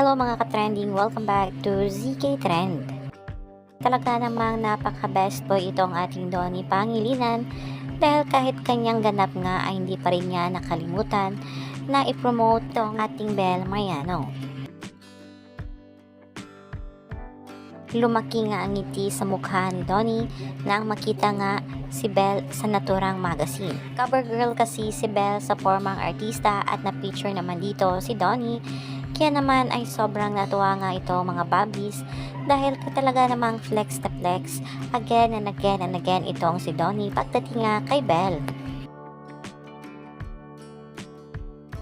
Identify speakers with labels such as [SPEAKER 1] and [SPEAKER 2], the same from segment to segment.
[SPEAKER 1] Hello mga ka-trending, welcome back to ZK Trend. Talaga namang napaka-best boy itong ating Donnie Pangilinan dahil kahit kanyang ganap nga ay hindi pa rin niya nakalimutan na ipromote tong ating Bel Mariano. Lumaki nga ang ngiti sa mukha ni Donnie nang makita nga si Belle sa Naturang Magazine. Cover girl kasi si Belle sa formang artista at na-picture naman dito si Donnie. Kaya naman ay sobrang natuwa nga ito mga babis dahil talaga namang flex na flex again and again and again itong si Donnie pagdating nga kay Belle.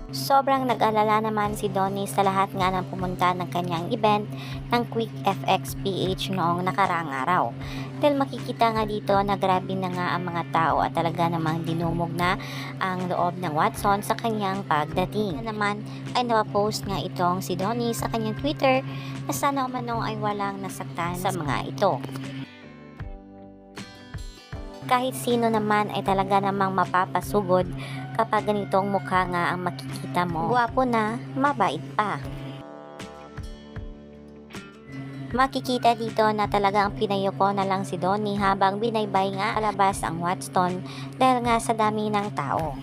[SPEAKER 1] Sobrang nag-alala naman si Donnie sa lahat nga ng pumunta ng kanyang event ng Quick FX PH noong nakaraang araw. Dahil makikita nga dito na grabe na nga ang mga tao at talaga namang dinumog na ang loob ng Watson sa kanyang pagdating. Na naman ay napapost nga itong si Donnie sa kanyang Twitter na sana umano ay walang nasaktan sa mga ito. Kahit sino naman ay talaga namang mapapasugod kapag ganitong mukha nga ang makikita mo. Guwapo na, mabait pa. Makikita dito na talagang pinayoko na lang si Donnie habang binaybay nga alabas ang Watson dahil nga sa dami ng tao.